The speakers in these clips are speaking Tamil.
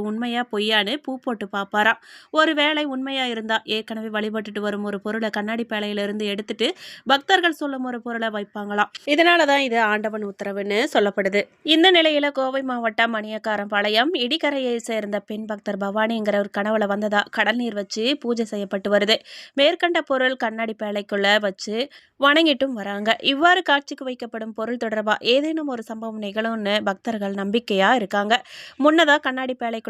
அது உண்மையா பொய்யான்னு பூ போட்டு பார்ப்பாராம் ஒரு வேளை உண்மையா இருந்தா ஏற்கனவே வழிபட்டுட்டு வரும் ஒரு பொருளை கண்ணாடி பேழையிலிருந்து எடுத்துட்டு பக்தர்கள் சொல்லும் ஒரு பொருளை வைப்பாங்களாம். இதனால தான் இது ஆண்டவன் உத்தரவுன்னு சொல்லப்படுது. இந்த நிலையில கோவை மாவட்டம் மணியக்காரம்பாளையம் இடிக்கரையை சேர்ந்த பெண் பக்தர் பவானிங்கிற ஒரு கனவுல வந்ததா கடல் நீர் வச்சு பூஜை செய்யப்பட்டு வருது. மேற்கண்ட பொருள் கண்ணாடி பேழைக்குள்ள வச்சு வணங்கிட்டும் வராங்க. இவ்வாறு காட்சிக்கு வைக்கப்படும் பொருள் தொடர்பா ஏதேனும் ஒரு சம்பவம் நிகழும்னு பக்தர்கள் நம்பிக்கையா இருக்காங்க. முன்னதா கண்ணாடி பேழைக்குள்ள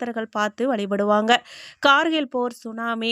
பக்தர்கள் பார்த்து வழிபடுவாங்க. கார்கில் போர் சுனாமி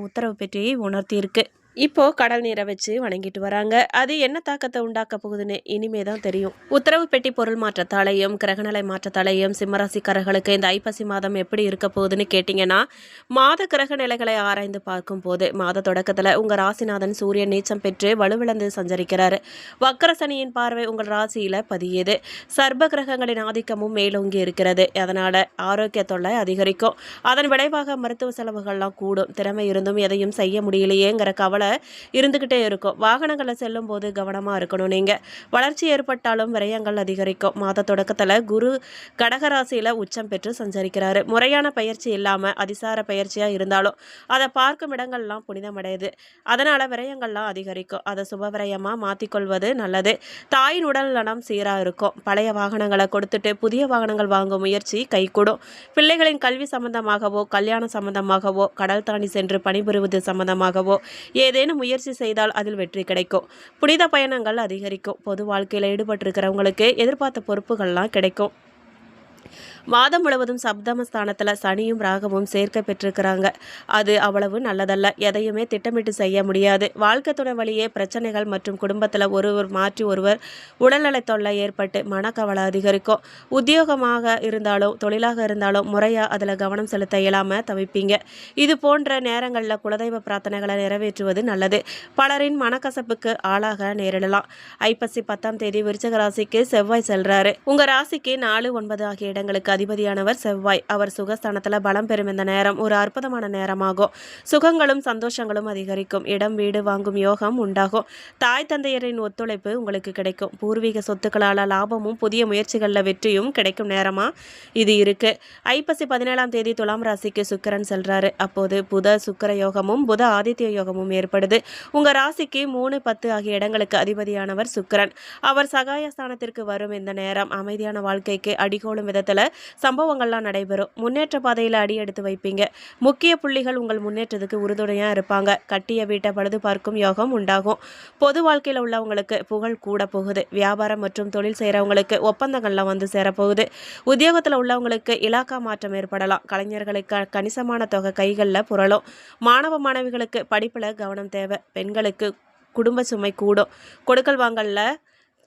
உத்தரவு பற்றி உணர்த்தியிருக்கு. இப்போ கடல் நீரை வச்சு வணங்கிட்டு வராங்க. அது என்ன தாக்கத்தை உண்டாக்க போகுதுன்னு இனிமே தான் தெரியும். உத்தரவு பெட்டி பொருள் மாற்றத்தாலையும் கிரகநிலை மாற்றத்தாலையும் சிம்மராசிக்காரர்களுக்கு இந்த ஐப்பசி மாதம் எப்படி இருக்க போகுதுன்னு கேட்டிங்கன்னா மாத கிரக நிலைகளை ஆராய்ந்து பார்க்கும்போது மாத தொடக்கத்தில் உங்கள் ராசிநாதன் சூரியன் நீச்சம் பெற்று வலுவிழந்து சஞ்சரிக்கிறார். வக்கர சனியின் பார்வை உங்கள் ராசியில் பதியுது. சர்ப கிரகங்களின் ஆதிக்கமும் மேலோங்கி இருக்கிறது. அதனால் ஆரோக்கிய தொல்லை அதிகரிக்கும். அதன் விளைவாக மருத்துவ செலவுகள்லாம் கூடும். திறமை இருந்தும் எதையும் செய்ய முடியலையேங்கிற கவலை இருந்துக்கிட்டே இருக்கும். வாகனங்களில் செல்லும் போது கவனமாக இருக்கணும் நீங்கள் வளர்ச்சி ஏற்பட்டாலும் விரயங்கள் அதிகரிக்கும். மாத தொடக்கத்தில் குரு கடகராசியில் உச்சம் பெற்று சஞ்சரிக்கிறாரு. முறையான பயிற்சி இல்லாமல் அதிசார பயிற்சியாக இருந்தாலும் அதை பார்க்கும் இடங்கள்லாம் புனிதமடையுது. அதனால் விரயங்கள்லாம் அதிகரிக்கும். அதை சுப விரயமாக மாற்றிக்கொள்வது நல்லது. தாயின் உடல் நலம் சீராக இருக்கும். பழைய வாகனங்களை கொடுத்துட்டு புதிய வாகனங்கள் வாங்கும் முயற்சி கைகூடும். பிள்ளைகளின் கல்வி சம்பந்தமாகவோ கல்யாணம் சம்பந்தமாகவோ கடல் தாண்டி சென்று பணிபுரிவது சம்பந்தமாகவோ ஏதேனும் முயற்சி செய்தால் அதில் வெற்றி கிடைக்கும். புனித பயணங்கள் அதிகரிக்கும். பொது வாழ்க்கையில் ஈடுபட்டிருக்கிறவங்களுக்கு எதிர்பார்த்த பொறுப்புகள்லாம் கிடைக்கும். மாதம் முழுவதும் சப்தமஸ்தானத்தில் சனியும் ராகமும் சேர்க்க பெற்றிருக்கிறாங்க. அது அவ்வளவு நல்லதல்ல. எதையுமே திட்டமிட்டு செய்ய முடியாது. வாழ்க்கை துணை வழியே பிரச்சனைகள் மற்றும் குடும்பத்தில் ஒருவர் மாற்றி ஒருவர் உடல்நலத் தொல்லை ஏற்பட்டு மனக்கவலை அதிகரிக்கும். உத்தியோகமாக இருந்தாலும் தொழிலாக இருந்தாலும் முறையாக அதில் கவனம் செலுத்த இயலாமல் தவிப்பீங்க. இது போன்ற நேரங்களில் குலதெய்வ பிரார்த்தனைகளை நிறைவேற்றுவது நல்லது. பலரின் மனக்கசப்புக்கு ஆளாக நேரிடலாம். ஐப்பசி பத்தாம் தேதி விருச்சக ராசிக்கு செவ்வாய் செல்றாரு. உங்க ராசிக்கு நாலு ஒன்பது ஆகிய இடங்களுக்கு அதிபதியானவர் செவ்வாய். அவர் சுகஸ்தானத்தில் பலம் பெறும் இந்த நேரம் ஒரு அற்புதமான நேரமாகும். சுகங்களும் சந்தோஷங்களும் அதிகரிக்கும். இடம் வீடு வாங்கும் யோகம் உண்டாகும். தாய் தந்தையரின் ஒத்துழைப்பு உங்களுக்கு கிடைக்கும். பூர்வீக சொத்துக்களால் லாபமும் புதிய முயற்சிகளில் வெற்றியும் கிடைக்கும் நேரமா? இது இருக்கு. ஐப்பசி பதினேழாம் தேதி துலாம் ராசிக்கு சுக்கிரன் செல்றாரு. அப்போது புத சுக்கிர யோகமும் புத ஆதித்ய யோகமும் ஏற்படுது. உங்க ராசிக்கு மூணு பத்து ஆகிய இடங்களுக்கு அதிபதியானவர் சுக்கரன். அவர் சகாய ஸ்தானத்திற்கு வரும் இந்த நேரம். அமைதியான வாழ்க்கைக்கு அடிகோலும் விதத்தில் சம்பவங்கள்லாம் நடைபெறும். முன்னேற்ற பாதையில் அடி எடுத்து வைப்பீங்க. முக்கிய புள்ளிகள் உங்கள் முன்னேற்றத்துக்கு உறுதுணையாக இருப்பாங்க. கட்டிய வீட்டை பழுது பார்க்கும் யோகம் உண்டாகும். பொது வாழ்க்கையில் உள்ளவங்களுக்கு புகழ் கூட போகுது. வியாபாரம் மற்றும் தொழில் செய்கிறவங்களுக்கு ஒப்பந்தங்கள்லாம் வந்து சேரப்போகுது. உத்தியோகத்தில் உள்ளவங்களுக்கு இலாக்கா மாற்றம் ஏற்படலாம். கலைஞர்களுக்கு கணிசமான தொகை கைகளில் புரளும். மாணவ மாணவிகளுக்கு படிப்பில் கவனம் தேவை. பெண்களுக்கு குடும்ப சுமை கூடும். கொடுக்கல் வாங்கலில்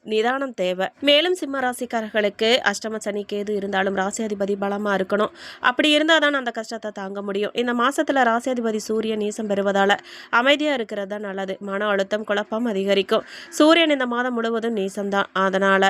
நிதானம் தேவை. மேலும் சிம்ம ராசிக்காரர்களுக்கு அஷ்டம சனி கேது இருந்தாலும் ராசியாதிபதி பலமாக இருக்கணும். அப்படி இருந்தால் தான் அந்த கஷ்டத்தை தாங்க முடியும். இந்த மாசத்துல ராசியாதிபதி சூரியன் நீசம் பெறுவதால் அமைதியாக இருக்கிறது தான் நல்லது. மன அழுத்தம் குழப்பம் அதிகரிக்கும். சூரியன் இந்த மாதம் முழுவதும் நீசம்தான். அதனால்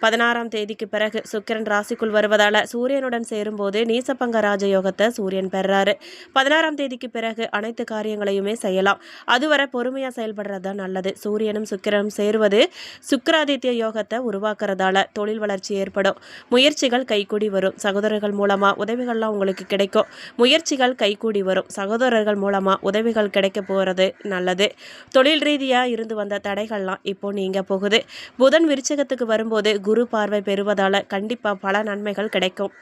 பதினாறாம் தேதிக்கு பிறகு சுக்கிரன் ராசிக்குள் வருவதால சூரியனுடன் சேரும்போது நீசப்பங்க ராஜயோகத்தை சூரியன் பெறாரு. பதினாறாம் தேதிக்கு பிறகு அனைத்து காரியங்களையுமே செய்யலாம். அதுவரை பொறுமையா செயல்படுறது தான் நல்லது. சூரியனும் சுக்கிரனும் சேருவது சுக்கராதித்ய யோகத்தை உருவாக்குறதால தொழில் வளர்ச்சி ஏற்படும். முயற்சிகள் கைகூடி வரும். சகோதரர்கள் மூலமா உதவிகள்லாம் உங்களுக்கு கிடைக்கும். முயற்சிகள் கைகூடி வரும். சகோதரர்கள் மூலமா உதவிகள் கிடைக்க போறது நல்லது. தொழில் ரீதியா இருந்து வந்த தடைகள்லாம் இப்போ நீங்க போகுது. புதன் விருச்சகத்துக்கு வரும்போது குரு பார்வை பெறுவதால் கண்டிப்பாக பல நன்மைகள் கிடைக்கும்.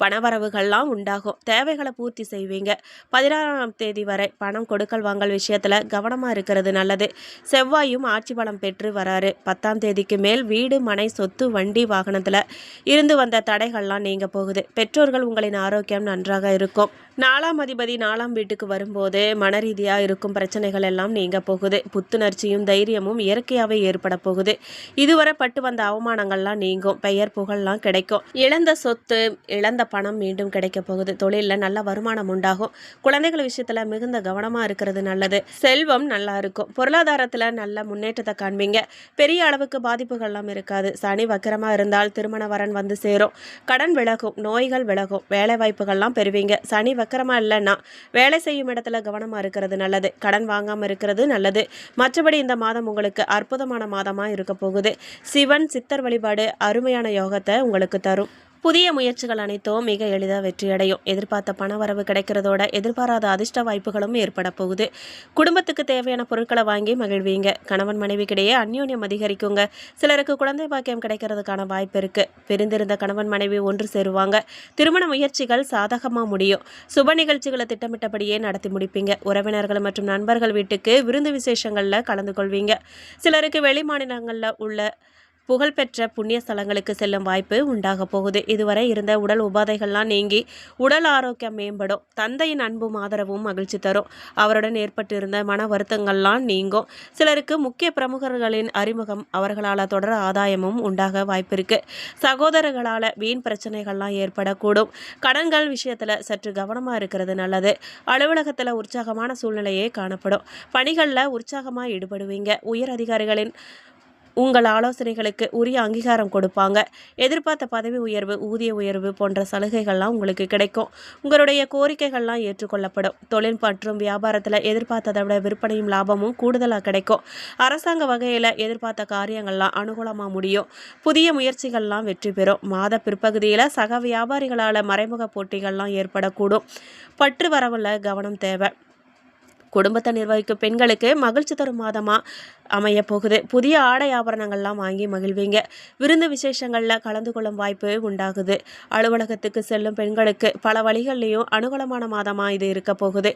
பணவரவுகள்லாம் உண்டாகும். தேவைகளை பூர்த்தி செய்வீங்க. பதினாறாம் தேதி வரை பணம் கொடுக்கல் வாங்கல் விஷயத்தில் கவனமாக இருக்கிறது நல்லது. செவ்வாயும் ஆட்சி பலம் பெற்று வராரு. பத்தாம் தேதிக்கு மேல் வீடு மனை சொத்து வண்டி வாகனத்தில் இருந்து வந்த தடைகள்லாம் நீங்க போகுது. பெற்றோர்கள் உங்களின் ஆரோக்கியம் நன்றாக இருக்கும். நாலாம் அதிபதி நாலாம் வீட்டுக்கு வரும்போது மன ரீதியாக இருக்கும் பிரச்சனைகள் எல்லாம் நீங்க போகுது. புத்துணர்ச்சியும் தைரியமும் இயற்கையாகவே ஏற்பட போகுது. இதுவரை பட்டு வந்த அவமானங்கள்லாம் நீங்கும். பெயர் புகழ்லாம் கிடைக்கும். இழந்த சொத்து இழந்த பணம் மீண்டும் கிடைக்க போகுது. தொழிலில் நல்ல வருமானம் உண்டாகும். குழந்தைகள் விஷயத்தில் மிகுந்த கவனமாக இருக்கிறது நல்லது. செல்வம் நல்லா இருக்கும். பொருளாதாரத்தில் நல்ல முன்னேற்றத்தை காண்பீங்க. பெரிய அளவுக்கு பாதிப்புகள்லாம் இருக்காது. சனி வக்கரமாக இருந்தால் திருமண வரன் வந்து சேரும். கடன் விலகும். நோய்கள் விலகும். வேலை வாய்ப்புகள்லாம் பெறுவீங்க. சனி வக்கரமாக இல்லைன்னா வேலை செய்யும் இடத்துல கவனமாக இருக்கிறது நல்லது. கடன் வாங்காமல் இருக்கிறது நல்லது. மற்றபடி இந்த மாதம் உங்களுக்கு அற்புதமான மாதமாக இருக்க போகுது. சிவன் சித்தர் வழிபாடு அருமையான யோகத்தை உங்களுக்கு தரும். புதிய முயற்சிகள் அனைத்தும் மிக எளிதாக வெற்றியடையும். எதிர்பார்த்த பணவரவு கிடைக்கிறதோட எதிர்பாராத அதிர்ஷ்ட வாய்ப்புகளும் ஏற்பட போகுது. குடும்பத்துக்கு தேவையான பொருட்களை வாங்கி மகிழ்வீங்க. கணவன் மனைவிக்கிடையே அந்யோன்யம் அதிகரிக்குங்க. சிலருக்கு குழந்தை பாக்கியம் கிடைக்கிறதுக்கான வாய்ப்பு இருக்கு. பிரிந்திருந்த கணவன் மனைவி ஒன்று சேருவாங்க. திருமண முயற்சிகள் சாதகமாக முடியும். சுப நிகழ்ச்சிகளை திட்டமிட்டபடியே நடத்தி முடிப்பீங்க. உறவினர்கள் மற்றும் நண்பர்கள் வீட்டுக்கு விருந்து விசேஷங்களில் கலந்து கொள்வீங்க. சிலருக்கு வெளி மாநிலங்களில் உள்ள புகழ்பெற்ற புண்ணிய ஸ்தலங்களுக்கு செல்லும் வாய்ப்பு உண்டாக போகுது. இதுவரை இருந்த உடல் உபாதைகள்லாம் நீங்கி உடல் ஆரோக்கியம் மேம்படும். தந்தையின் அன்பும் ஆதரவும் மகிழ்ச்சி தரும். அவருடன் ஏற்பட்டிருந்த மன வருத்தங்கள்லாம் நீங்கும். சிலருக்கு முக்கிய பிரமுகர்களின் அறிமுகம் அவர்களால் தொடர ஆதாயமும் உண்டாக வாய்ப்பிருக்கு. சகோதரர்களால் வீண் பிரச்சனைகள்லாம் ஏற்படக்கூடும். கடன்கள் விஷயத்தில் சற்று கவனமாக இருக்கிறது நல்லது. அலுவலகத்தில் உற்சாகமான சூழ்நிலையே காணப்படும். பணிகளில் உற்சாகமாக ஈடுபடுவீங்க. உயர் அதிகாரிகளின் உங்கள் ஆலோசனைகளுக்கு உரிய அங்கீகாரம் கொடுப்பாங்க. எதிர்பார்த்த பதவி உயர்வு ஊதிய உயர்வு போன்ற சலுகைகள்லாம் உங்களுக்கு கிடைக்கும். உங்களுடைய கோரிக்கைகள்லாம் ஏற்றுக்கொள்ளப்படும். தொழில் மற்றும் வியாபாரத்தில் எதிர்பார்த்ததை விட விற்பனையும் லாபமும் கூடுதலாக கிடைக்கும். அரசாங்க வகையில் எதிர்பார்த்த காரியங்கள்லாம் அனுகூலமாக முடியும். புதிய முயற்சிகள்லாம் வெற்றி பெறும். மாத பிற்பகுதியில் சக வியாபாரிகளால் மறைமுக போட்டிகள்லாம் ஏற்படக்கூடும். பற்று வரவில் கவனம் தேவை. குடும்பத்தை நிர்வகிக்கும் பெண்களுக்கு மகிழ்ச்சி தரும் மாதமாக அமைய போகுது. புதிய ஆடை ஆபரணங்கள்லாம் வாங்கி மகிழ்வீங்க. விருந்து விசேஷங்களில் கலந்து கொள்ளும் வாய்ப்பு உண்டாகுது. அலுவலகத்துக்கு செல்லும் பெண்களுக்கு பல வழிகள்லையும் அனுகூலமான மாதமாக இது இருக்க போகுது.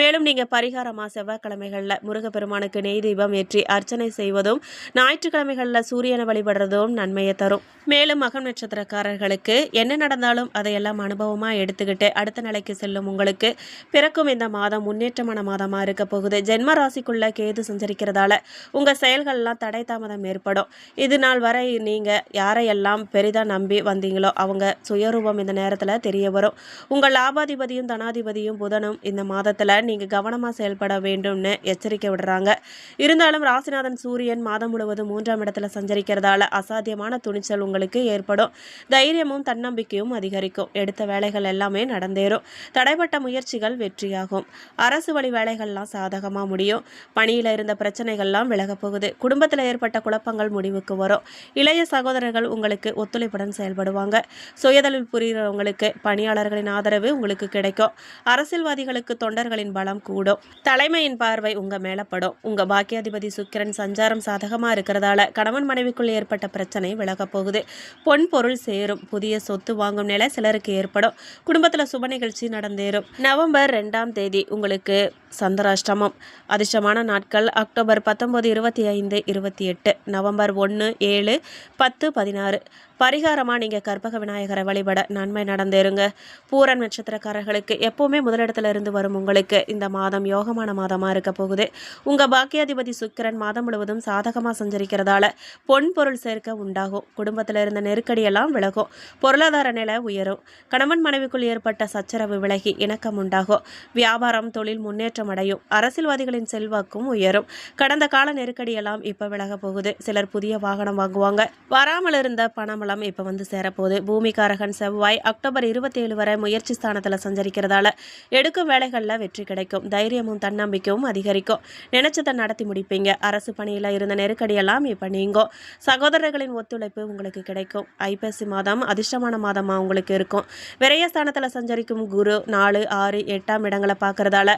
மேலும் நீங்கள் பரிகாரமாக செவ்வாய்க்கிழமைகளில் முருகப்பெருமானுக்கு நெய் தீபம் ஏற்றி அர்ச்சனை செய்வதும் ஞாயிற்றுக்கிழமைகளில் சூரியனை வழிபடுறதும் நன்மையை தரும். மேலும் மகம் நட்சத்திரக்காரர்களுக்கு என்ன நடந்தாலும் அதையெல்லாம் அனுபவமாக எடுத்துக்கிட்டு அடுத்த நிலைக்கு செல்லும் உங்களுக்கு பிறக்கும் இந்த மாதம் முன்னேற்றமான மாதமாக இருக்க போகுது. ஜென்ம ராசிக்குள்ள கேது சஞ்சரிக்கிறதால உங்கள் செயல்கள்லாம் தடை தாமதம் ஏற்படும். இது நாள் வரை நீங்கள் யாரையெல்லாம் பெரிதாக நம்பி வந்தீங்களோ அவங்க சுயரூபம் இந்த நேரத்தில் தெரிய வரும். உங்கள் லாபாதிபதியும் தனாதிபதியும் புதனும் இந்த மாதத்தில் நீங்கள் கவனமாக செயல்பட வேண்டும்னு எச்சரிக்கை விடுறாங்க. இருந்தாலும் ராசிநாதன் சூரியன் மாதம் முழுவதும் மூன்றாம் இடத்துல சஞ்சரிக்கிறதால அசாத்தியமான துணிச்சல் உங்களுக்கு ஏற்படும். தைரியமும் தன்னம்பிக்கையும் அதிகரிக்கும். எடுத்த வேலைகள் எல்லாமே நடந்தேறும். தடைப்பட்ட முயற்சிகள் வெற்றியாகும். அரசு வழி வேலைகள் வேலைகள்லாம் சாதகமாக முடியும். பணியில் இருந்த பிரச்சனைகள்லாம் விலகப் போகுது. குடும்பத்தில் ஏற்பட்ட குழப்பங்கள் முடிவுக்கு வரும். இளைய சகோதரர்கள் உங்களுக்கு ஒத்துழைப்புடன் செயல்படுவாங்க. சுயதொழில் புரிகிறவங்களுக்கு பணியாளர்களின் ஆதரவு உங்களுக்கு கிடைக்கும். அரசியல்வாதிகளுக்கு தொண்டர்களின் பலம் கூடும். தலைமையின் பார்வை உங்கள் மேலப்படும் உங்கள் பாக்கியாதிபதி சுக்கிரன் சஞ்சாரம் சாதகமாக இருக்கிறதால கணவன் மனைவிக்குள் ஏற்பட்ட பிரச்சனை விலகப் போகுது. பொன் பொருள் சேரும். புதிய சொத்து வாங்கும் நிலை சிலருக்கு ஏற்படும். குடும்பத்தில் சுப நிகழ்ச்சி நடந்தேறும். நவம்பர் ரெண்டாம் தேதி உங்களுக்கு சந்திராஷ்டமம். அதிர்ஷ்டமான நாட்கள். அக்டோபர் பத்தொன்பது இருபத்தி ஐந்து இருபத்தி எட்டு நவம்பர் ஒன்று ஏழு பத்து பதினாறு. பரிகாரமாக நீங்கள் கற்பக விநாயகரை வழிபட நன்மை நடந்தேருங்க பூரன் நட்சத்திரக்காரர்களுக்கு எப்போவுமே முதலிடத்துல இருந்து வரும் உங்களுக்கு இந்த மாதம் யோகமான மாதமாக இருக்க போகுது. உங்கள் பாக்கியாதிபதி சுக்கிரன் மாதம் முழுவதும் சாதகமாக சஞ்சரிக்கிறதால பொன் பொருள் சேர்க்க உண்டாகும். குடும்பத்தில் இருந்த நெருக்கடியெல்லாம் விலகும். பொருளாதார நிலை உயரும். கணவன் மனைவிக்குள் ஏற்பட்ட சச்சரவு விலகி இணக்கம் உண்டாகும். வியாபாரம் தொழில் முன்னேற்றம் அடையும் அரசியல்வாதிகளின் செல்வாக்கும் உயரும். கடந்த கால நெருக்கடியெல்லாம் இப்போ விலக போகுது. சிலர் புதிய வாகனம் வாங்குவாங்க. வராமல் இருந்த பணமெல்லாம் இப்போ வந்து சேரப்போகுது. பூமிகாரகன் செவ்வாய் அக்டோபர் இருபத்தேழு வரை முயற்சி ஸ்தானத்தில் சஞ்சரிக்கிறதால எடுக்கும் வேலைகளில் வெற்றி கிடைக்கும். தைரியமும் தன்னம்பிக்கையும் அதிகரிக்கும். நினைச்சதை நடத்தி முடிப்பீங்க. அரசு பணியில் இருந்த நெருக்கடியெல்லாம் இப்போ நீங்கும். சகோதரர்களின் ஒத்துழைப்பு உங்களுக்கு கிடைக்கும். ஐப்பசி மாதம் அதிர்ஷ்டமான மாதமாக உங்களுக்கு இருக்கும். விரயஸ்தானத்தில் சஞ்சரிக்கும் குரு நாலு ஆறு எட்டாம் இடங்களை பார்க்கறதால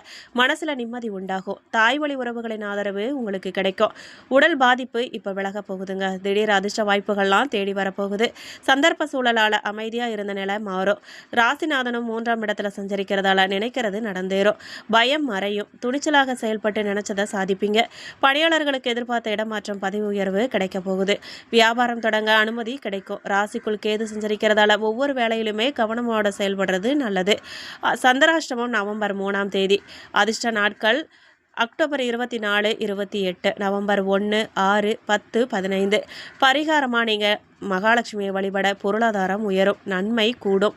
மனசில் நிம்மதி உண்டாகும். தாய் வழி உறவுகளின் ஆதரவு உங்களுக்கு கிடைக்கும். உடல் பாதிப்பு இப்போ விலக போகுதுங்க. திடீர் அதிர்ஷ்ட வாய்ப்புகள்லாம் தேடி வரப்போகுது. சந்தர்ப்ப சூழலால் அமைதியாக இருந்த நிலை மாறும். ராசிநாதனும் மூன்றாம் இடத்துல சஞ்சரிக்கிறதால நினைக்கிறது நடந்தேறும். பயம் மறையும். துணிச்சலாக செயல்பட்டு நினைச்சதை சாதிப்பீங்க. பணியாளர்களுக்கு எதிர்பார்த்த இடமாற்றம் பதவி உயர்வு கிடைக்க போகுது. வியாபாரம் தொடங்க அனுமதி கிடைக்கும். ராசிக்குள் கேது சஞ்சரிக்கிறதால ஒவ்வொரு வேலையிலுமே கவனமோட செயல்படுறது நல்லது. சந்திராஷ்டமம் நவம்பர் மூணாம் தேதி. அதிர்ஷ்ட நாட்கள் அக்டோபர் இருபத்தி நாலு இருபத்தி எட்டு நவம்பர் ஒன்று ஆறு பத்து பதினைந்து. பரிகாரமாக நீங்கள் மகாலட்சுமியை வழிபட பொருளாதாரம் உயரும் நன்மை கூடும்.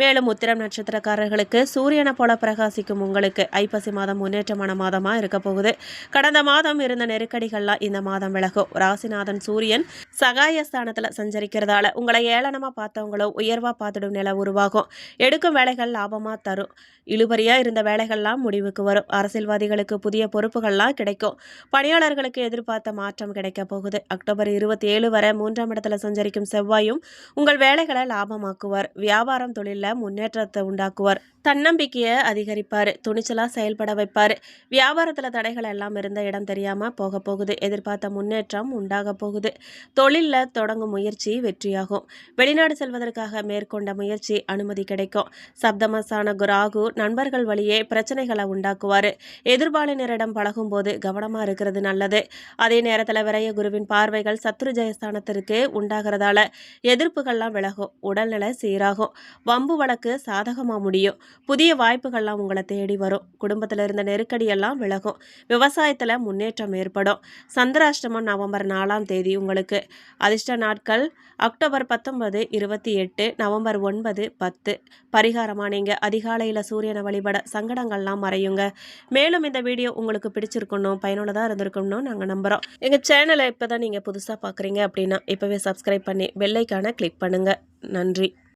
மேலும் உத்திரம் நட்சத்திரக்காரர்களுக்கு சூரியனை போல பிரகாசிக்கும் உங்களுக்கு ஐப்பசி மாதம் முன்னேற்றமான மாதமாக இருக்க போகுது. கடந்த மாதம் இருந்த நெருக்கடிகள்லாம் இந்த மாதம் விலகும். ராசிநாதன் சூரியன் சகாய ஸ்தானத்தில் சஞ்சரிக்கிறதால உங்களை ஏளனமாக பார்த்தவங்களோ உயர்வாக பார்த்துடும் நிலை உருவாகும். எடுக்கும் வேலைகள் லாபமாக தரும். இழுபறியாக இருந்த வேலைகள்லாம் முடிவுக்கு வரும். அரசியல்வாதிகளுக்கு புதிய பொறுப்புகள்லாம் கிடைக்கும். பணியாளர்களுக்கு எதிர்பார்த்த மாற்றம் கிடைக்க போகுது. அக்டோபர் இருபத்தி ஏழு வரை மூன்றாம் இடத்துல சஞ்சரிக்கும் செவ்வாயும் உங்கள் வேலைகளை லாபமாக்குவார். வியாபாரம் தொழிலில் முன்னேற்றத்தை உண்டாக்குவார். தன்னம்பிக்கையை அதிகரிப்பார் துணிச்சலாக செயல்பட வைப்பார். வியாபாரத்தில் தடைகள் எல்லாம் இருந்த இடம் தெரியாமல் போக போகுது. எதிர்பார்த்த முன்னேற்றம் உண்டாக போகுது. தொழிலில் தொடங்கும் முயற்சி வெற்றியாகும். வெளிநாடு செல்வதற்காக மேற்கொண்ட முயற்சி அனுமதி கிடைக்கும். சப்தமசான ராகு நண்பர்கள் வழியே பிரச்சனைகளை உண்டாக்குவார். எதிர்பாலினரிடம் பழகும்போது கவனமாக இருக்கிறது நல்லது. அதே நேரத்தில் விரைய குருவின் பார்வைகள் சத்ரு ஜெயஸ்தானத்திற்கு உண்டாகிறதால எதிர்ப்புகள்லாம் விலகும். உடல்நிலை சீராகும். வம்பு வழக்கு சாதகமாக முடியும். புதிய வாய்ப்புகள்லாம் உங்களை தேடி வரும். குடும்பத்தில் இருந்த நெருக்கடியெல்லாம் விலகும். விவசாயத்தில் முன்னேற்றம் ஏற்படும். சந்திராஷ்டமம் நவம்பர் நாலாம் தேதி உங்களுக்கு. அதிர்ஷ்ட நாட்கள் அக்டோபர் பத்தொன்பது இருபத்தி எட்டு நவம்பர் ஒன்பது பத்து. பரிகாரமாக நீங்கள் அதிகாலையில் சூரியனை வழிபட சங்கடங்கள்லாம் மறையுங்க. மேலும் இந்த வீடியோ உங்களுக்கு பிடிச்சிருக்கணும் பயனுள்ளதாக இருந்திருக்கணும் நாங்கள் நம்புகிறோம் எங்கள் சேனலை இப்போ தான் நீங்கள் புதுசாக பார்க்குறீங்க அப்படின்னா இப்போவே சப்ஸ்கிரைப் பண்ணி பெல்லைக்கான கிளிக் பண்ணுங்கள் நன்றி.